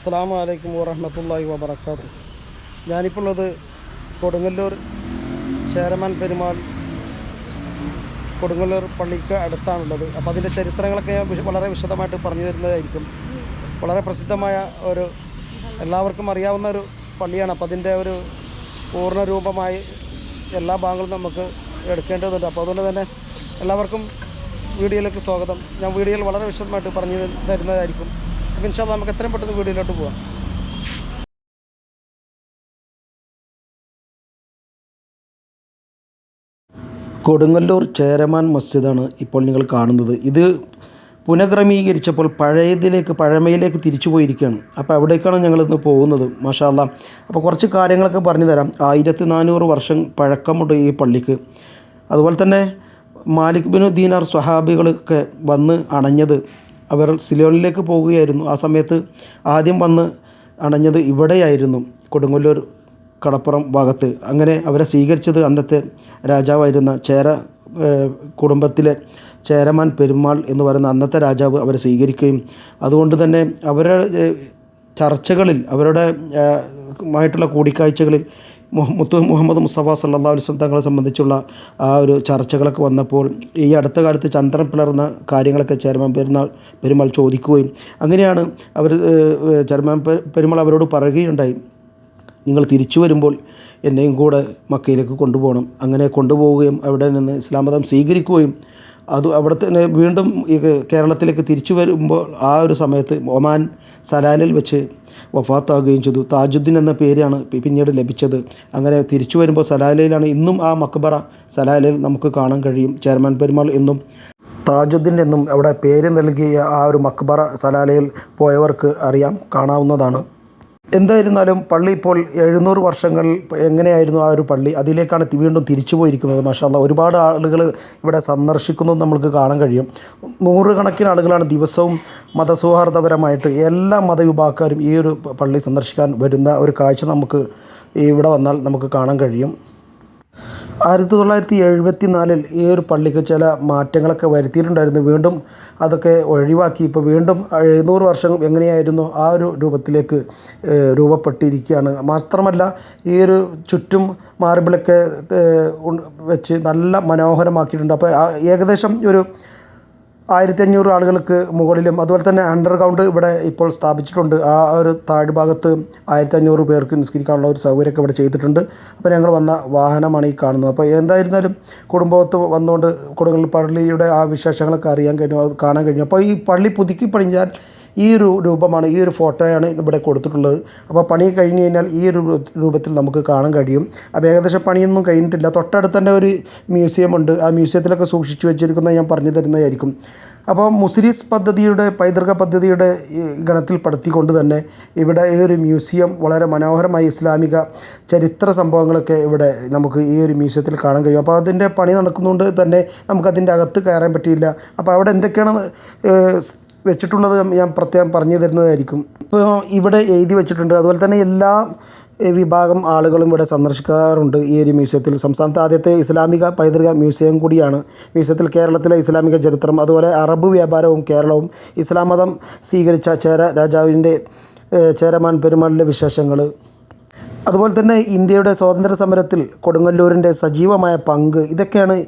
അസ്സാം വലൈക്കും വറഹമത്തല്ലാഹി വബർക്കാത്തു ഞാനിപ്പോൾ ഉള്ളത് കൊടുങ്ങല്ലൂർ ചേരമാൻ പെരുമാൾ കൊടുങ്ങല്ലൂർ പള്ളിക്ക് അടുത്താണുള്ളത്. അപ്പോൾ അതിന്റെ ചരിത്രങ്ങളൊക്കെ ഞാൻ വളരെ വിശദമായിട്ട് പറഞ്ഞു തരുന്നതായിരിക്കും. വളരെ പ്രസിദ്ധമായ ഒരു എല്ലാവർക്കും അറിയാവുന്ന ഒരു പള്ളിയാണ്. അപ്പോൾ അതിന്റെ ഒരു പൂർണ രൂപമായി എല്ലാ ഭാഗങ്ങളും നമുക്ക് എടുക്കേണ്ടതുണ്ട്. അപ്പോൾ അതുകൊണ്ട് തന്നെ എല്ലാവർക്കും വീഡിയോയിലേക്ക് സ്വാഗതം. ഞാൻ വീഡിയോയിൽ വളരെ വിശദമായിട്ട് പറഞ്ഞു തരുന്നതായിരിക്കും. അപ്പോൾ ഇൻഷാല്ല നമുക്ക് എത്രയും പെട്ടെന്ന് വീഡിയോയിലോട്ട് പോവാം. കൊടുങ്ങല്ലൂർ ചേരമാൻ മസ്ജിദാണ് ഇപ്പോൾ നിങ്ങൾ കാണുന്നത്. ഇത് പുനഃക്രമീകരിച്ചപ്പോൾ പഴയതിലേക്ക് പഴമയിലേക്ക് തിരിച്ചു പോയിരിക്കുകയാണ്. അപ്പോൾ അവിടേക്കാണ് ഞങ്ങളിന്ന് പോകുന്നത് മാഷാല്ല അപ്പോൾ കുറച്ച് കാര്യങ്ങളൊക്കെ പറഞ്ഞു തരാം. ആയിരത്തി നാനൂറ് വർഷം പഴക്കമുണ്ട് ഈ പള്ളിക്ക്. അതുപോലെ തന്നെ മാലിക് ബിനു ദീനാർ സ്വഹാബികളൊക്കെ വന്ന് അണഞ്ഞത്. അവർ സിലോണിലേക്ക് പോവുകയായിരുന്നു. ആ സമയത്ത് ആദ്യം വന്ന് അണഞ്ഞത് ഇവിടെയായിരുന്നു കൊടുങ്ങല്ലൂർ കടപ്പുറം ഭാഗത്ത്. അങ്ങനെ അവരെ സ്വീകരിച്ചത് അന്നത്തെ രാജാവായിരുന്ന ചേര കുടുംബത്തിലെ ചേരമാൻ പെരുമാൾ എന്ന് പറയുന്ന അന്നത്തെ രാജാവ് അവരെ സ്വീകരിക്കുകയും അതുകൊണ്ട് തന്നെ അവരുടെ ചർച്ചകളിൽ അവരുടെ മായിട്ടുള്ള കൂടിക്കാഴ്ചകളിൽ മുത്തു മുഹമ്മദ് മുസ്തഫ സല്ലാ അലിസ്ലം തങ്ങളെ സംബന്ധിച്ചുള്ള ആ ഒരു ചർച്ചകളൊക്കെ വന്നപ്പോൾ ഈ അടുത്ത കാലത്ത് ചന്ദ്രൻ പിളർന്ന കാര്യങ്ങളൊക്കെ ചെയർമാൻ പെരുന്നാൾ പെരുമാൾ ചോദിക്കുകയും അങ്ങനെയാണ് അവർ ചെയർമാൻ പെരുമാൾ അവരോട് പറയുകയുണ്ടായി. നിങ്ങൾ തിരിച്ചു വരുമ്പോൾ എന്നെയും കൂടെ മക്കയിലേക്ക് കൊണ്ടുപോകണം. അങ്ങനെ കൊണ്ടുപോവുകയും അവിടെ നിന്ന് ഇസ്ലാം മതം സ്വീകരിക്കുകയും അത് അവിടെ തന്നെ വീണ്ടും ഈ കേരളത്തിലേക്ക് തിരിച്ചു വരുമ്പോൾ ആ ഒരു സമയത്ത് ഒമാൻ സലാലിൽ വെച്ച് വഫാത്താകുകയും ചെയ്തു. താജുദ്ദീൻ എന്ന പേരാണ് പിന്നീട് ലഭിച്ചത്. അങ്ങനെ തിരിച്ചു വരുമ്പോൾ സലാലയിലാണ് ഇന്നും ആ മക്ബറ സലാലയിൽ നമുക്ക് കാണാൻ കഴിയും. ചെയർമാൻ പെരുമാൾ എന്നും താജുദ്ദീൻ എന്നും അവിടെ പേര് നൽകിയ ആ ഒരു മക്ബറ സലാലയിൽ പോയവർക്ക് അറിയാം കാണാവുന്നതാണ്. എന്തായിരുന്നാലും പള്ളി ഇപ്പോൾ എഴുന്നൂറ് വർഷങ്ങൾ എങ്ങനെയായിരുന്നു ആ ഒരു പള്ളി? അതിലേക്കാണ് വീണ്ടും തിരിച്ചു പോയിരിക്കുന്നത് മാഷാല്ല ഒരുപാട് ആളുകൾ ഇവിടെ സന്ദർശിക്കുന്നത് നമുക്ക് കാണാൻ കഴിയും. നൂറുകണക്കിന് ആളുകളാണ് ദിവസവും മതസൗഹാർദ്ദപരമായിട്ട് എല്ലാ മതവിഭാഗക്കാരും ഈ ഒരു പള്ളി സന്ദർശിക്കാൻ വരുന്ന ഒരു കാഴ്ച നമുക്ക് ഇവിടെ വന്നാൽ നമുക്ക് കാണാൻ കഴിയും. ആയിരത്തി തൊള്ളായിരത്തി എഴുപത്തി നാലിൽ ഈ ഒരു പള്ളിക്ക് ചില മാറ്റങ്ങളൊക്കെ വരുത്തിയിട്ടുണ്ടായിരുന്നു. വീണ്ടും അതൊക്കെ ഒഴിവാക്കി. ഇപ്പോൾ വീണ്ടും എഴുന്നൂറ് വർഷം എങ്ങനെയായിരുന്നു ആ ഒരു രൂപത്തിലേക്ക് രൂപപ്പെട്ടിരിക്കുകയാണ്. മാത്രമല്ല ഈ ഒരു ചുറ്റും മാർബിളൊക്കെ വെച്ച് നല്ല മനോഹരമാക്കിയിട്ടുണ്ട്. അപ്പോൾ ഏകദേശം ഒരു ആയിരത്തി അഞ്ഞൂറ് ആളുകൾക്ക് മുകളിലും അതുപോലെ തന്നെ അണ്ടർഗ്രൗണ്ട് ഇവിടെ ഇപ്പോൾ സ്ഥാപിച്ചിട്ടുണ്ട്. ആ ഒരു താഴ്ഭാഗത്ത് ആയിരത്തി അഞ്ഞൂറ് പേർക്ക് നിസ്കരിക്കാനുള്ള ഒരു സൗകര്യമൊക്കെ ഇവിടെ ചെയ്തിട്ടുണ്ട്. അപ്പോൾ ഞങ്ങൾ വന്ന വാഹനമാണ് ഈ കാണുന്നത്. അപ്പോൾ എന്തായിരുന്നാലും കുടുംബത്ത് വന്നുകൊണ്ട് കൊടുങ്ങൽ പള്ളിയുടെ ആ വിശേഷങ്ങളൊക്കെ അറിയാൻ കഴിഞ്ഞു അത് കാണാൻ കഴിഞ്ഞു. അപ്പോൾ ഈ പള്ളി പുതുക്കി പണിഞ്ഞാൽ ഈ ഒരു രൂപമാണ് ഈ ഒരു ഫോട്ടോയാണ് ഇവിടെ കൊടുത്തിട്ടുള്ളത്. അപ്പോൾ പണി കഴിഞ്ഞ് കഴിഞ്ഞാൽ ഈ ഒരു രൂപത്തിൽ നമുക്ക് കാണാൻ കഴിയും. അപ്പോൾ ഏകദേശം പണിയൊന്നും കഴിഞ്ഞിട്ടില്ല. തൊട്ടടുത്ത് തന്നെ ഒരു മ്യൂസിയം ഉണ്ട്. ആ മ്യൂസിയത്തിലൊക്കെ സൂക്ഷിച്ചു വെച്ചിരിക്കുന്നത് ഞാൻ പറഞ്ഞു തരുന്നതായിരിക്കും. അപ്പോൾ മുസ്ലിസ് പദ്ധതിയുടെ പൈതൃക പദ്ധതിയുടെ ഗണത്തിൽ ഗണത്തിൽപ്പെടുത്തിക്കൊണ്ട് തന്നെ ഇവിടെ ഈ ഒരു മ്യൂസിയം വളരെ മനോഹരമായി ഇസ്ലാമിക ചരിത്ര സംഭവങ്ങളൊക്കെ ഇവിടെ നമുക്ക് ഈ ഒരു മ്യൂസിയത്തിൽ കാണാൻ കഴിയും. അപ്പോൾ അതിന്റെ പണി നടക്കുന്നതുകൊണ്ട് തന്നെ നമുക്കതിന്റെ അകത്ത് കയറാൻ പറ്റിയില്ല. അപ്പോൾ അവിടെ എന്തൊക്കെയാണ് വെച്ചിട്ടുള്ളത് ഞാൻ പ്രത്യേകം പറഞ്ഞു തരുന്നതായിരിക്കും. ഇപ്പോൾ ഇവിടെ എഴുതി വെച്ചിട്ടുണ്ട്. അതുപോലെ തന്നെ എല്ലാ വിഭാഗം ആളുകളും ഇവിടെ സന്ദർശിക്കാറുണ്ട് ഈ ഒരു മ്യൂസിയത്തിൽ. സംസ്ഥാനത്തെ ആദ്യത്തെ ഇസ്ലാമിക പൈതൃക മ്യൂസിയം കൂടിയാണ്. മ്യൂസിയത്തിൽ കേരളത്തിലെ ഇസ്ലാമിക ചരിത്രം അതുപോലെ അറബ് വ്യാപാരവും കേരളവും ഇസ്ലാം മതം സ്വീകരിച്ച ചേര രാജാവിന്റെ ചേരമാൻ പെരുമാളിന്റെ വിശേഷങ്ങൾ. അതുപോലെ തന്നെ ഇന്ത്യയുടെ സ്വാതന്ത്ര്യ സമരത്തിൽ കൊടുങ്ങല്ലൂരിന്റെ സജീവമായ പങ്ക് ഇതൊക്കെയാണ്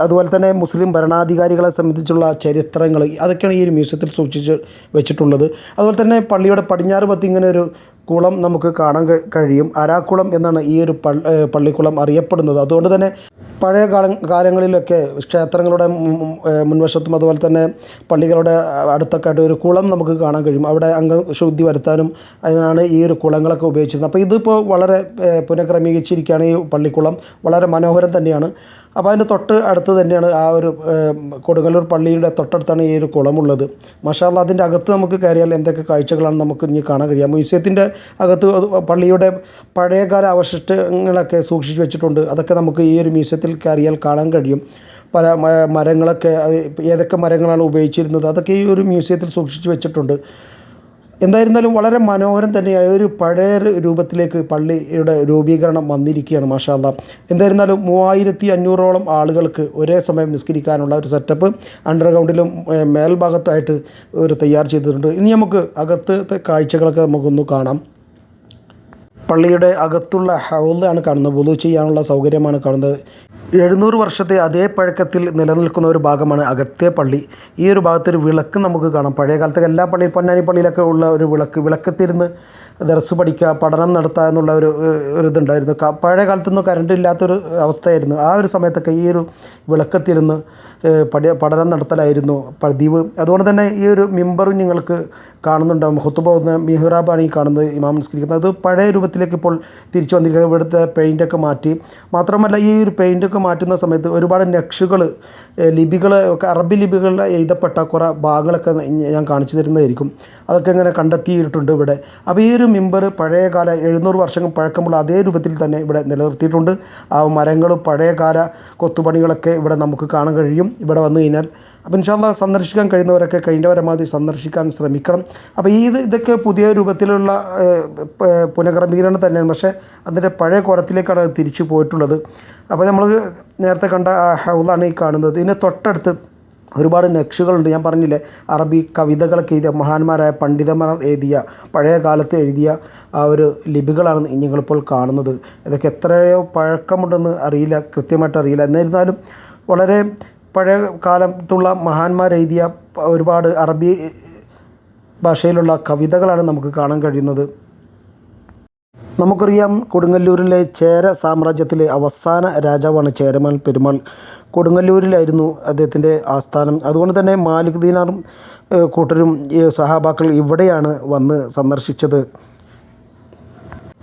അതുപോലെ തന്നെ മുസ്ലിം ഭരണാധികാരികളെ സംബന്ധിച്ചുള്ള ചരിത്രങ്ങൾ അതൊക്കെയാണ് ഈ ഒരു മ്യൂസിയത്തിൽ സൂക്ഷിച്ച് വെച്ചിട്ടുള്ളത്. അതുപോലെ തന്നെ പള്ളിയുടെ പടിഞ്ഞാറ് പത്തി ഇങ്ങനെ ഒരു കുളം നമുക്ക് കാണാൻ കഴി- കഴിയും. അരാക്കുളം എന്നാണ് ഈ ഒരു പള്ളിക്കുളം അറിയപ്പെടുന്നത്. അതുകൊണ്ട് തന്നെ പഴയ കാല കാലങ്ങളിലൊക്കെ ക്ഷേത്രങ്ങളുടെ മുൻവശത്തും അതുപോലെ തന്നെ പള്ളികളുടെ അടുത്തൊക്കെ ആയിട്ട് ഒരു കുളം നമുക്ക് കാണാൻ കഴിയും. അവിടെ അംഗശുദ്ധി വരുത്താനും അതിനാണ് ഈ ഒരു കുളങ്ങളൊക്കെ ഉപയോഗിച്ചിരുന്നത്. അപ്പോൾ ഇതിപ്പോൾ വളരെ പുനഃക്രമീകരിച്ചിരിക്കുകയാണ് ഈ പള്ളിക്കുളം. വളരെ മനോഹരം തന്നെയാണ്. അപ്പോൾ അതിന്റെ തൊട്ട് അടുത്ത് തന്നെയാണ് ആ ഒരു കൊടുങ്ങല്ലൂർ പള്ളിയുടെ തൊട്ടടുത്താണ് ഈ ഒരു കുളമുള്ളത്. മഷാല്ല അതിന്റെ അകത്ത് നമുക്ക് കയറിയാൽ എന്തൊക്കെ കാഴ്ചകളാണ് നമുക്ക് ഇനി കാണാൻ കഴിയുക? മ്യൂസിയത്തിന്റെ അകത്ത് പള്ളിയുടെ പഴയകാല അവശിഷ്ടങ്ങളൊക്കെ സൂക്ഷിച്ചു വെച്ചിട്ടുണ്ട്. അതൊക്കെ നമുക്ക് ഈ ഒരു മ്യൂസിയത്തിൽ കയറിയാൽ കാണാൻ കഴിയും. പല മരങ്ങളൊക്കെ ഏതൊക്കെ മരങ്ങളാണ് ഉപയോഗിച്ചിരുന്നത് അതൊക്കെ ഈ ഒരു മ്യൂസിയത്തിൽ സൂക്ഷിച്ചു വെച്ചിട്ടുണ്ട്. എന്തായിരുന്നാലും വളരെ മനോഹരം തന്നെയാണ്. ഒരു പഴയ രൂപത്തിലേക്ക് പള്ളിയുടെ രൂപീകരണം വന്നിരിക്കുകയാണ് മാഷാല്ല എന്തായിരുന്നാലും മൂവായിരത്തി അഞ്ഞൂറോളം ആളുകൾക്ക് ഒരേ സമയം നിസ്കരിക്കാനുള്ള ഒരു സെറ്റപ്പ് അണ്ടർഗ്രൗണ്ടിലും മേൽഭാഗത്തായിട്ട് ഒരു തയ്യാർ ചെയ്തിട്ടുണ്ട്. ഇനി നമുക്ക് അകത്തെ കാഴ്ചകളൊക്കെ നമുക്കൊന്ന് കാണാം. പള്ളിയുടെ അകത്തുള്ള ഹൗലാണ് കാണുന്നത് വുളു ചെയ്യാനുള്ള സൗകര്യമാണ് കാണുന്നത്. എഴുന്നൂറ് വർഷത്തെ അതേ പഴക്കത്തിൽ നിലനിൽക്കുന്ന ഒരു ഭാഗമാണ് അകത്തെ പള്ളി. ഈ ഒരു ഭാഗത്തൊരു വിളക്ക് നമുക്ക് കാണാം. പഴയ കാലത്തൊക്കെ എല്ലാ പള്ളിയിൽ പൊന്നാനി പള്ളിയിലൊക്കെ ഉള്ള ഒരു വിളക്ക്. വിളക്കത്തിരുന്ന് ദർസ് പഠിക്കുക പഠനം നടത്തുക എന്നുള്ള ഒരു ഇതുണ്ടായിരുന്നു. പഴയ കാലത്തൊന്നും കറണ്ട് ഇല്ലാത്തൊരു അവസ്ഥയായിരുന്നു. ആ ഒരു സമയത്തൊക്കെ ഈ ഒരു വിളക്കത്തിരുന്ന് പഠി പഠനം നടത്തലായിരുന്നു പതിവ്. അതുകൊണ്ട് തന്നെ ഈ ഒരു മിമ്പറും നിങ്ങൾക്ക് കാണുന്നുണ്ടാവും. ഹുത്തുബ പോകുന്ന മിഹ്റാബാണ് ഈ കാണുന്നത് ഇമാം നിസ്കരിക്കുന്നത്. അത് പഴയ രൂപത്തിലേക്ക് ഇപ്പോൾ തിരിച്ചു വന്നിരിക്കുന്നത്. ഇവിടുത്തെ പെയിന്റൊക്കെ മാറ്റി. മാത്രമല്ല ഈ ഒരു പെയിന്റൊക്കെ മാറ്റുന്ന സമയത്ത് ഒരുപാട് നക്ഷുകൾ ലിപികൾ ഒക്കെ അറബി ലിപികളിൽ എഴുതപ്പെട്ട കുറേ ഭാഗങ്ങളൊക്കെ ഞാൻ കാണിച്ചു തരുന്നതായിരിക്കും. അതൊക്കെ ഇങ്ങനെ കണ്ടെത്തിയിട്ടുണ്ട് ഇവിടെ. അപ്പോൾ ഈ ഒരു മിമ്പർ പഴയകാല എഴുന്നൂറ് വർഷം പഴക്കമുള്ള അതേ രൂപത്തിൽ തന്നെ ഇവിടെ നിലനിർത്തിയിട്ടുണ്ട്. ആ മരങ്ങളും പഴയകാല കൊത്തുപണികളൊക്കെ ഇവിടെ നമുക്ക് കാണാൻ കഴിയും. ഇവിടെ വന്നു കഴിഞ്ഞാൽ അപ്പോൾ ഇൻഷാല്ല സന്ദർശിക്കാൻ കഴിയുന്നവരൊക്കെ കഴിഞ്ഞ പരമാവധി സന്ദർശിക്കാൻ ശ്രമിക്കണം. അപ്പോൾ ഈ ഇത് ഇതൊക്കെ പുതിയ രൂപത്തിലുള്ള പുനഃക്രമീകരണം തന്നെയാണ്. പക്ഷേ അതിന്റെ പഴയ കുരത്തിലേക്കാണ് തിരിച്ചു പോയിട്ടുള്ളത്. അപ്പോൾ നമ്മൾ നേരത്തെ കണ്ട ആ ഹൗലാണ് ഈ കാണുന്നത്. ഇതിന് തൊട്ടടുത്ത് ഒരുപാട് നക്ഷുകളുണ്ട്. ഞാൻ പറഞ്ഞില്ലേ അറബി കവിതകളൊക്കെ എഴുതിയ മഹാന്മാരായ പണ്ഡിതന്മാർ എഴുതിയ പഴയ കാലത്ത് എഴുതിയ ആ ഒരു ലിപികളാണ് ഞങ്ങളിപ്പോൾ കാണുന്നത്. ഇതൊക്കെ എത്രയോ പഴക്കമുണ്ടെന്ന് അറിയില്ല കൃത്യമായിട്ട് അറിയില്ല. എന്നിരുന്നാലും വളരെ പഴയ കാലത്തുള്ള മഹാന്മാർ എഴുതിയ ഒരുപാട് അറബി ഭാഷയിലുള്ള കവിതകളാണ് നമുക്ക് കാണാൻ കഴിയുന്നത്. നമുക്കറിയാം കൊടുങ്ങല്ലൂരിലെ ചേര സാമ്രാജ്യത്തിലെ അവസാന രാജാവാണ് ചേരമാൻ പെരുമാൾ. കൊടുങ്ങല്ലൂരിലായിരുന്നു അദ്ദേഹത്തിന്റെ ആസ്ഥാനം. അതുകൊണ്ട് തന്നെ മാലിക് ദീനാറും കൂട്ടരും സഹാബാക്കൾ ഇവിടെയാണ് വന്ന് സന്ദർശിച്ചത്.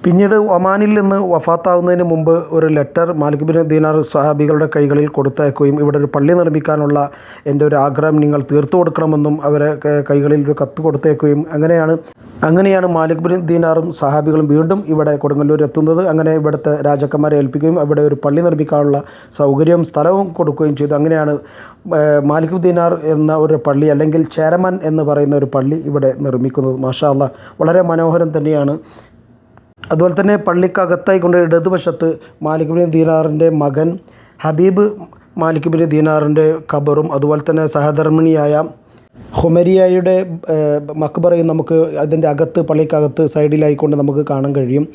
പിന്നീട് ഒമാനിൽ നിന്ന് വഫാത്താവുന്നതിന് മുമ്പ് ഒരു ലെറ്റർ മാലിക് ബിൻ ദീനാർ സഹാബികളുടെ കൈകളിൽ കൊടുത്തയക്കുകയും ഇവിടെ ഒരു പള്ളി നിർമ്മിക്കാനുള്ള എന്റെ ഒരു ആഗ്രഹം നിങ്ങൾ തീർത്തു കൊടുക്കണമെന്നും അവരെ കൈകളിൽ ഒരു കത്ത് കൊടുത്തേക്കുകയും അങ്ങനെയാണ് അങ്ങനെയാണ് മാലിക് ബിൻ ദീനാറും സഹാബികളും വീണ്ടും ഇവിടെ കൊടുങ്ങല്ലൂർ എത്തുന്നത്. അങ്ങനെ ഇവിടുത്തെ രാജാക്കന്മാരെ ഏൽപ്പിക്കുകയും അവിടെ ഒരു പള്ളി നിർമ്മിക്കാനുള്ള സൗകര്യവും സ്ഥലവും കൊടുക്കുകയും ചെയ്തു. അങ്ങനെയാണ് മാലിക് ദീനാർ എന്ന ഒരു പള്ളി അല്ലെങ്കിൽ ചേരമൻ എന്ന് പറയുന്ന ഒരു പള്ളി ഇവിടെ നിർമ്മിക്കുന്നത്. മാഷാ അല്ലാ വളരെ മനോഹരം തന്നെയാണ്. അതുപോലെ തന്നെ പള്ളിക്കകത്തായി കൊണ്ട് ഇടതുവശത്ത് മാലിക് ബിൻ ദീനാറിന്റെ മകൻ ഹബീബ് മാലിക് ബിൻ ദീനാറിന്റെ ഖബറും അതുപോലെ തന്നെ സഹധർമ്മിണിയായ ഹുമരിയയുടെ മക്ബറയും നമുക്ക് അതിന്റെ അകത്ത് പള്ളിക്കകത്ത് സൈഡിലായിക്കൊണ്ട് നമുക്ക് കാണാൻ കഴിയും.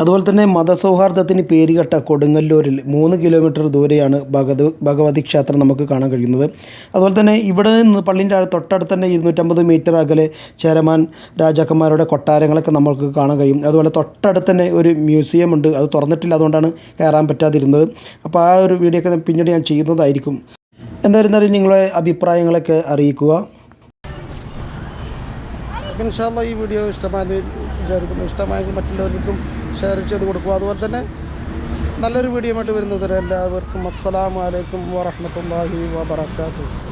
അതുപോലെ തന്നെ മതസൗഹാർദ്ദത്തിന് പേരുകെട്ട കൊടുങ്ങല്ലൂരിൽ മൂന്ന് കിലോമീറ്റർ ദൂരെയാണ് ഭഗത് ഭഗവതി ക്ഷേത്രം നമുക്ക് കാണാൻ കഴിയുന്നത്. അതുപോലെ തന്നെ ഇവിടെ നിന്ന് പള്ളിന്റെ തൊട്ടടുത്ത് തന്നെ ഇരുന്നൂറ്റമ്പത് മീറ്റർ അകലെ ചേരമാൻ രാജാക്കന്മാരുടെ കൊട്ടാരങ്ങളൊക്കെ നമുക്ക് കാണാൻ കഴിയും. അതുപോലെ തൊട്ടടുത്ത് തന്നെ ഒരു മ്യൂസിയം ഉണ്ട്. അത് തുറന്നിട്ടില്ല അതുകൊണ്ടാണ് കയറാൻ പറ്റാതിരുന്നത്. അപ്പോൾ ആ ഒരു വീഡിയോ ഒക്കെ പിന്നീട് ഞാൻ ചെയ്യുന്നതായിരിക്കും. എന്തായിരുന്നാലും നിങ്ങളെ അഭിപ്രായങ്ങളൊക്കെ അറിയിക്കുക. ഈ വീഡിയോ ഇഷ്ടമായത് വിചാരിക്കുന്നു. ഇഷ്ടമായെങ്കിൽ മറ്റുള്ളവർക്കും ഷെയർ ചെയ്ത് കൊടുക്കുക. അതുപോലെ തന്നെ നല്ലൊരു വീഡിയോ ആയിട്ട് വരുന്നത് എല്ലാവർക്കും അസ്സലാമു അലൈക്കും വറഹ്മത്തുള്ളാഹി വബറകാതുഹു.